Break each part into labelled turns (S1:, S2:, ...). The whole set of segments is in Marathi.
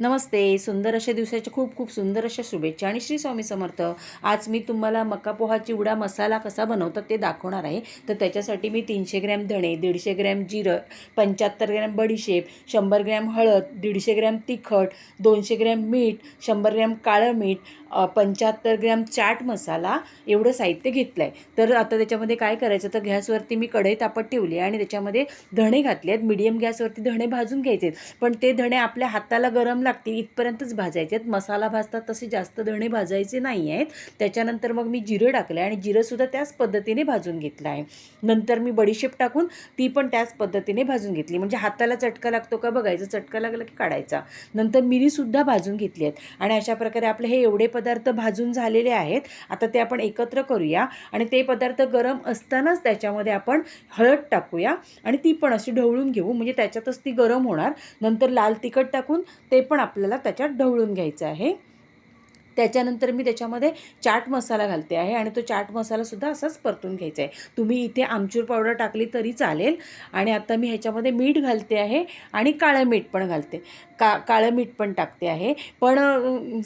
S1: नमस्ते सुंदर अशा दिवसाच्या खूप खूप सुंदर अशा शुभेच्छा आणि श्री स्वामी समर्थ. आज मी तुम्हाला मका पोहा चिवडा मसाला कसा बनवतात ते दाखवणार आहे. तर त्याच्यासाठी मी तीनशे ग्रॅम धणे दीडशे ग्रॅम जिरं पंच्याहत्तर ग्रॅम बडीशेप शंभर ग्रॅम हळद दीडशे ग्रॅम तिखट दोनशे ग्रॅम मीठ शंभर ग्रॅम काळं मीठ पंच्याहत्तर ग्रॅम चाट मसाला एवढं साहित्य घेतलं आहे तर आता त्याच्यामध्ये काय करायचं? तर गॅसवरती मी कढई तापत ठेवली आहे आणि त्याच्यामध्ये धणे घातले आहेत. मिडियम गॅसवरती धणे भाजून घ्यायचे आहेत. पण ते धणे आपल्या हाताला गरम लागतील इथपर्यंतच भाजायचे आहेत. मसाला भाजतात तसे जास्त धणे भाजायचे नाही आहेत. त्याच्यानंतर मग मी जिरं टाकलं आहे आणि जिरंसुद्धा त्याच पद्धतीने भाजून घेतलं आहे नंतर मी बडीशेप टाकून ती पण त्याच पद्धतीने भाजून घेतली. म्हणजे हाताला चटका लागतो का बघायचा चटका लागला की काढायचा. नंतर मिरीसुद्धा भाजून घेतली आहेत. आणि अशा प्रकारे आपले हे एवढे पदार्थ भाजून झालेले आहेत. आता ते आपण एकत्र करूया आणि ते पदार्थ गरम असतानाच त्याच्यामध्ये आपण हळद टाकूया आणि ती पण अशी ढवळून घेऊ. म्हणजे त्याच्यातच ती गरम होणार. नंतर लाल तिखट टाकून ते पण पण आपल्याला त्याच्यात ढवळून घ्यायचं आहे. त्याच्यानंतर मी त्याच्यामध्ये चाट मसाला घालते आहे आणि तो चाट मसालासुद्धा असाच परतून घ्यायचा आहे. तुम्ही इथे आमचूर पावडर टाकली तरी चालेल. आणि आता मी ह्याच्यामध्ये मीठ घालते आहे आणि काळं मीठ पण घालते. का काळं मीठ पण टाकते आहे. पण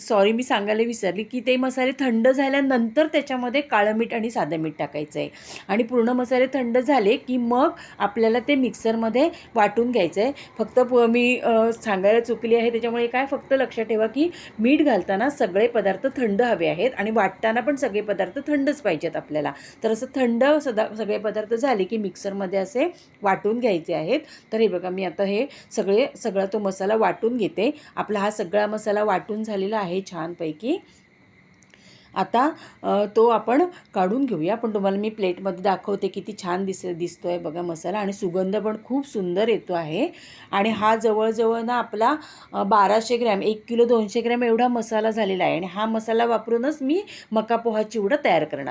S1: सॉरी मी सांगायला विसरली की ते मसाले थंड झाल्यानंतर त्याच्यामध्ये काळं मीठ आणि साधं मीठ टाकायचं आहे. आणि पूर्ण मसाले थंड झाले की मग आपल्याला ते मिक्सरमध्ये वाटून घ्यायचं आहे. फक्त मी सांगायला चुकली आहे. त्याच्यामुळे काय? फक्त लक्षात ठेवा की मीठ घालताना सगळे पदार्थ थंड हवे आहेत आणि वाटताना पण सगळे पदार्थ थंडच पाहिजेत आपल्याला. तर असं थंड सदा सगळे पदार्थ झाले की मिक्सरमध्ये असे वाटून घ्यायचे आहेत. तर हे बघा मी आता हे सगळे सगळा तो मसाला वाटून घेते. आपला हा सगळा मसाला वाटून झालेला आहे छानपैकी. आता तो आपण काढून घेऊया. पण तुम्हाला मी प्लेटमध्ये दाखवते किती छान दिस दिसतो आहे बघा मसाला आणि सुगंध पण खूप सुंदर येतो आहे. आणि हा जवळजवळ ना आपला बाराशे ग्रॅम एक किलो दोनशे ग्रॅम एवढा मसाला झालेला आहे. आणि हा मसाला वापरूनच मी मका पोहा चिवडा तयार करणार